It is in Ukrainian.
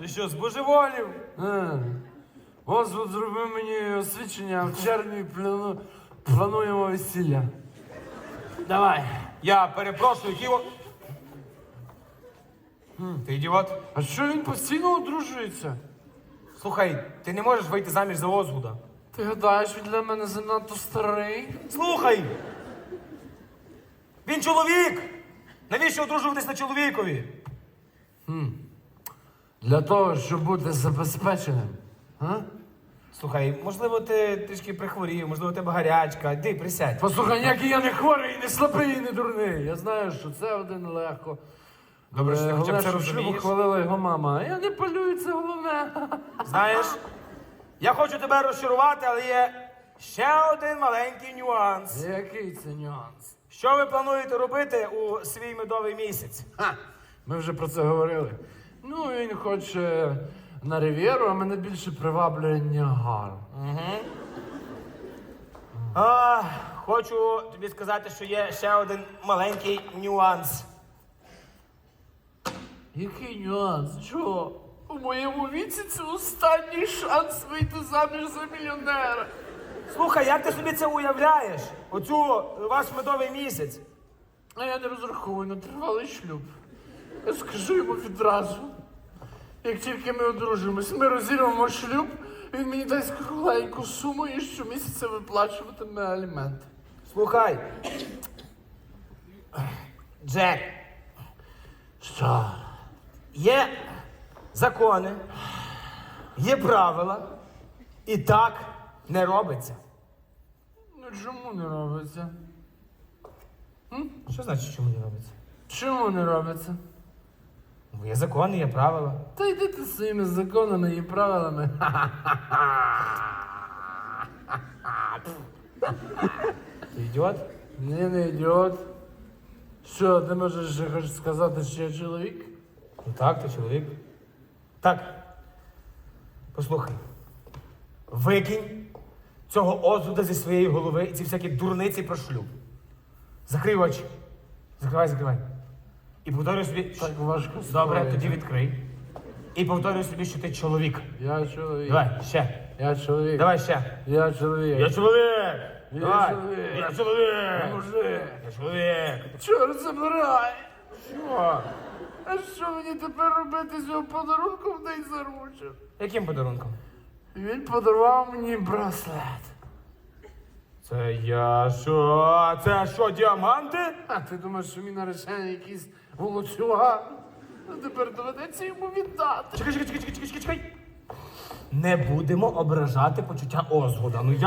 Ти що, збожеволів? Е, Озвуд зробив мені освідчення, в червні плану- плануємо весілля. Давай. Я перепрошую, який о... Ти ідіот? А що він постійно одружується? Слухай, ти не можеш вийти заміж за Озгуда. Ти гадаєш, він для мене занадто старий? Слухай! Він чоловік! Навіщо одружуватись на чоловікові? Для того, щоб бути забезпеченим. А? Слухай, можливо, ти трішки прихворів, можливо, у тебе гарячка. Йди, присядь. Послухай, ніякий я не хворий, і не слабий, і не дурний. Я знаю, що це один легко. Добре, що ти Е, хоча б це розумієш. хвалила його мама. Я не палюю, це головне. Знаєш, я хочу тебе розчарувати, але є ще один маленький нюанс. Який це нюанс? Що ви плануєте робити у свій медовий місяць? Ха, ми вже про це говорили. Ну, він хоче на Рів'єру, а мене більше приваблює Ніагар. А, хочу тобі сказати, що є ще один маленький нюанс. Який нюанс? Чого? У моєму віці це останній шанс вийти заміж за мільйонера. Слухай, як ти собі це уявляєш? Оцю ваш медовий місяць. А я не розраховую на тривалий шлюб. Я скажу йому відразу. Як тільки ми одружимось, ми розірвемо шлюб, він мені дасть кругленьку суму і щомісяця виплачуватиме аліменти. Слухай. Джек, Що? є закони, є правила, і так не робиться. Ну чому не робиться? Що значить, чому не робиться? Чому не робиться? Бо є закони, є правила. Та йди ти своїми законами і правилами. Ти ідіот? Ні, не ідіот. Що, ти можеш ще хочеш сказати, що я чоловік? Ну так, ти чоловік. Так. Послухай. Викинь цього озуда зі своєї голови і ці всякі дурниці про шлюб. Закрий очі. Закривай, закривай. І повторюй собі. Так важко Добре, тоді відкрий. І повторюй собі, що ти чоловік. Я чоловік. Давай, ще. Я чоловік. Давай ще. Я чоловік. Я чоловік! Я Давай. чоловік. Я чоловік! Мужик. Я чоловік! Чорт забирай! Що? А що мені тепер робити з його подарунком день заручив? Яким подарунком? Він подарував мені браслет. Це я що? Це що, діаманти? А ти думаєш, що мій наречений якийсь волоцюга? Ну тепер доведеться йому віддати. Чекай, чекай, чекай, чекай, чекай, чекай. Не будемо ображати почуття Озгода. Ну я.